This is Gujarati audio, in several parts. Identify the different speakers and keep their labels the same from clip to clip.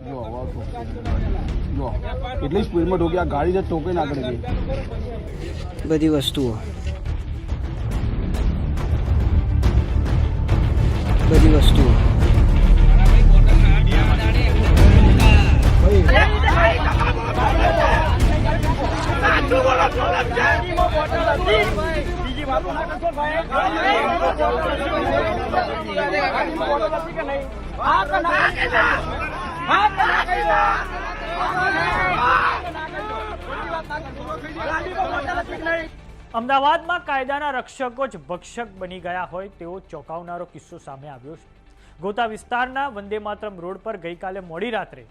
Speaker 1: જો હવા ઠોકી. જો એટલી સ્પીડમાં ઠોકી આ ગાડી જ ઠોકીને આગળ ગઈ
Speaker 2: બધી વસ્તુઓ બધી વસ્તુઓ
Speaker 3: અમદાવાદમાં કાયદાના રક્ષકો જ ભક્ષક બની ગયા હોય તેવો ચોંકાવનારો કિસ્સો સામે આવ્યો છે. ગોતા વિસ્તારના વંદે માતરમ રોડ પર ગઈકાલે મોડી રાત્રે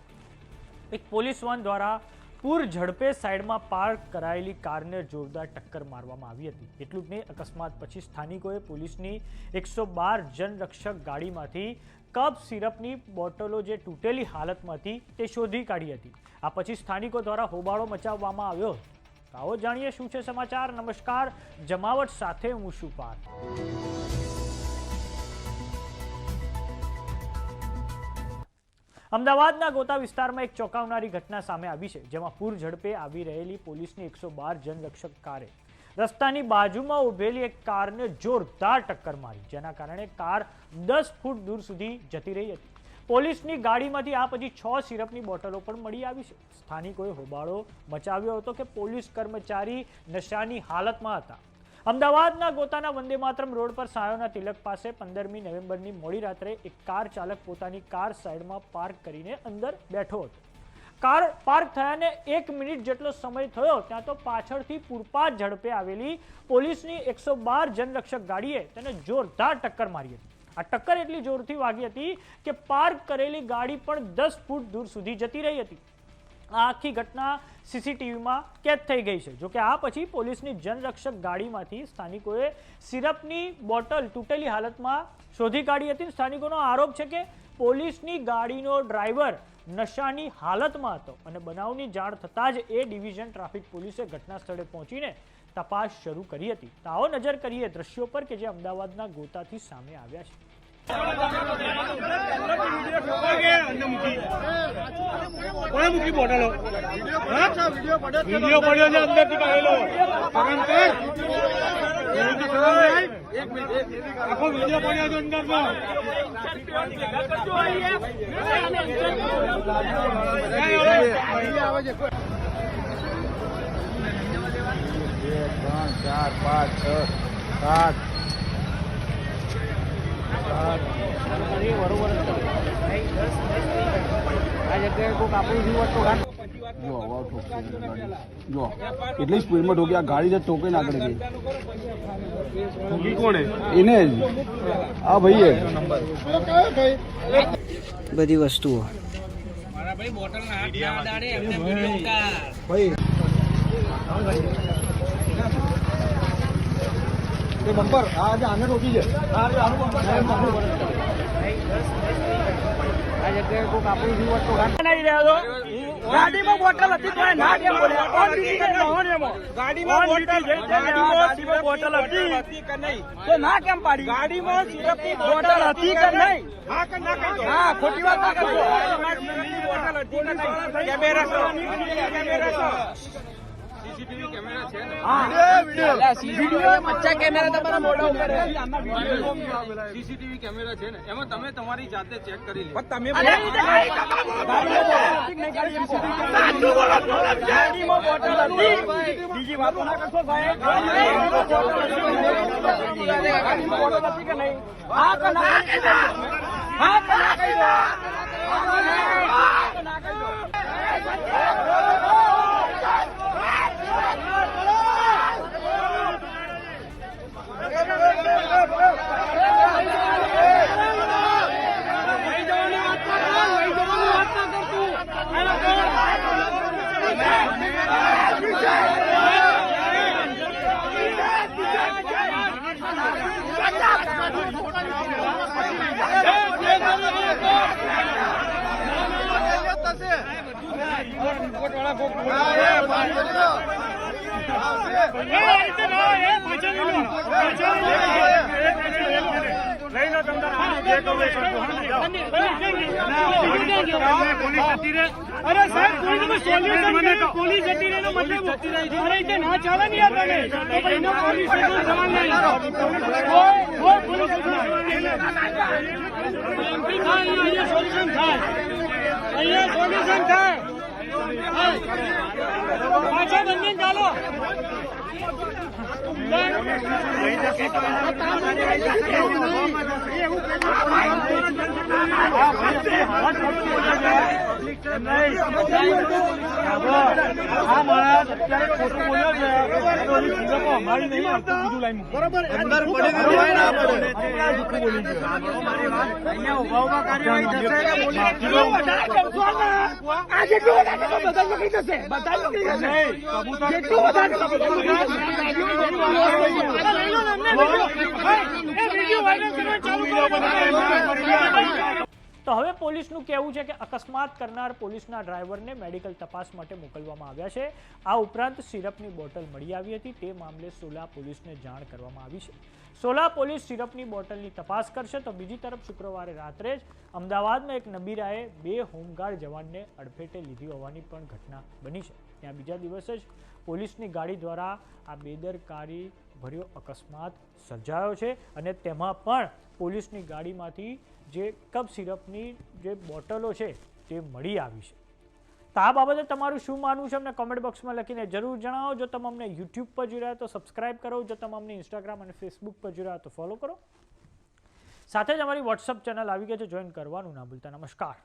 Speaker 3: એક પોલીસ વાન દ્વારા પૂર ઝડપે સાઈડમાં પાર્ક કરાયેલી કારને જોરદાર ટક્કર મારવામાં આવી હતી. એટલું જ નહીં, અકસ્માત પછી સ્થાનિકોએ પોલીસની એકસો બાર જનરક્ષક ગાડીમાંથી કપ સિરપની બોટલો જે તૂટેલી હાલતમાં હતી તે શોધી કાઢી હતી. આ પછી સ્થાનિકો દ્વારા હોબાળો મચાવવામાં આવ્યો હતો. આવો જાણીએ શું છે સમાચાર. નમસ્કાર, જમાવટ સાથે હું શું પાર્થ. અમદાવાદના ગોતા વિસ્તારમાં એક ચોંકાવનારી ઘટના સામે આવી છે, જેમાં પૂર ઝડપે આવી રહેલી પોલીસની એકસો બાર જનરક્ષક કારે રસ્તાની બાજુમાં ઊભેલી એક કારને જોરદાર ટક્કર મારી, જેના કારણે કાર દસ ફૂટ દૂર સુધી જતી રહી હતી. પોલીસની ગાડીમાંથી આ પછી છ સિરપની બોટલો પણ મળી આવી છે. સ્થાનિકોએ હોબાળો મચાવ્યો હતો કે પોલીસ કર્મચારી નશાની હાલતમાં હતા. અમદાવાદના ગોતાના વંદે માતરમ રોડ પર સાયોના તિલક પાસે પંદરમી નવેમ્બરની મોડી રાત્રે એક કાર ચાલક પોતાની કાર સાઈડમાં પાર્ક કરીને અંદર બેઠો હતો. કાર પાર્ક થયાને એક મિનિટ જેટલો સમય થયો, ત્યાં તો પાછળથી પૂરપાટ ઝડપે આવેલી પોલીસની એકસો બાર જનરક્ષક ગાડીએ તેને જોરદાર ટક્કર મારી હતી. આ ટક્કર એટલી જોરથી વાગી હતી કે પાર્ક કરેલી ગાડી પણ દસ ફૂટ દૂર સુધી જતી રહી હતી. આખી ઘટના સીસીટીવીમાં કેદ થઈ ગઈ છે. જોકે આ પછી પોલીસની જનરક્ષક ગાડીમાંથી સ્થાનિકોએ સિરપની બોટલ તૂટેલી હાલતમાં શોધી કાઢી હતી. સ્થાનિકોનો આરોપ છે કે પોલીસની ગાડીનો ડ્રાઈવર નશાની હાલતમાં હતો અને બનાવની જાણ થતાં જ એ ડિવિઝન ટ્રાફિક પોલીસે ઘટના સ્થળે પહોંચીને તપાસ શરૂ કરી હતી. તાઓ નજર કરીએ દ્રશ્યો પર કે જે અમદાવાદના ગોતાથી સામે આવ્યા છે.
Speaker 4: કોણે મૂકી બોટલો? વીડિયો પડ્યો છે અંદરથી કાઢેલો. આખો વીડિયો પડ્યો છે અંદર નો
Speaker 1: બે, ત્રણ, ચાર, પાંચ, છ, સાત જો એટલી સ્પીડમાં ઠોકી આ ગાડી જ આગળ ગઈ.
Speaker 4: કોણે?
Speaker 1: એને જ. આ ભાઈએ.
Speaker 2: બધી વસ્તુઓ.
Speaker 1: બમ્પર. આ જે આને રોકી છે. આ જે આનું બમ્પર.
Speaker 3: ગાડીમાં બોટલ હતી તો ના કેમ બોલ્યા કોણ બીજી કરી નહોન એમાં
Speaker 4: ગાડીમાં બોટલ.
Speaker 3: ગાડીમાં બોટલ હતી તો ના કેમ પાડી? ગાડીમાં સિરપની બોટલ હતી કે નહીં?
Speaker 4: હા કે ના કહી
Speaker 3: હા ખોટી વાત ના કરજો
Speaker 4: બોટલ હતી કે નહીં? કેમેરા છે. કેમેરા છે. કેમેરા છે ને?
Speaker 3: વિડિયો બચ્ચા કેમેરા તમારા મોઢા ઉપર
Speaker 4: CCTV કેમેરા છે ને એમાં તમે તમારી જાતે ચેક કરી લો તમે
Speaker 3: બીજી વાતો ના કરશો સાહેબ હા
Speaker 5: અરે સાહેબ કોઈ સોલ્યુશન મને પોલીસ જતી રહી નો મતલબ અરે એટલે ના ચાલે ને યાર તમે તો પછી એનો પોલીસ સ્ટેશન સમાન નહીં કોઈ પોલીસ સ્ટેશન સોલ્યુશન થાય અહીંયા સોલ્યુશન થાય પાછા બંને ચાલો
Speaker 4: આ માણસ અત્યારે ખોટું બોલ્યો છે તો અમારી નહીં આપતો બીજું લાઈન મૂકો. અંદર બોલી ગયો.
Speaker 5: ચાલુ.
Speaker 3: તો હવે પોલીસનું કહેવું છે કે અકસ્માત કરનાર પોલીસના ડ્રાઈવરને મેડિકલ તપાસ માટે મોકલવામાં આવ્યા છે. આ ઉપરાંત સિરપની બોટલ મળી આવી હતી. તે મામલે સોલા પોલીસને જાણ કરવામાં આવી છે. સોલા પોલીસ સિરપની બોટલની તપાસ કરશે તો બીજી તરફ શુક્રવારે રાત્રે જ અમદાવાદમાં એક નબીરાએ બે હોમગાર્ડ જવાનને અડફેટે લીધી હોવાની પણ ઘટના બની છે. ત્યાં બીજા દિવસે જ પોલીસની ગાડી દ્વારા આ બેદરકારી ભર્યો અકસ્માત સર્જાયો છે અને તેમાં પણ પોલીસની ગાડીમાંથી જે કપ સિરપની જે બોટલો છે તે મળી આવી છે. તો આ બાબતે તમારું શું માનવું છે? અમને કોમેન્ટ બોક્સમાં લખીને જરૂર જણાવો. જો તમે અમને યુટ્યુબ પર જોઈ રહ્યા તો સબસ્ક્રાઇબ કરો. જો તમે અમને ઇન્સ્ટાગ્રામ અને ફેસબુક પર જોઈ રહ્યા તો ફોલો કરો. સાથે જ અમારી વોટ્સઅપ ચેનલ આવી ગઈ છે. જોઈન કરવાનું ના ભૂલતા. નમસ્કાર.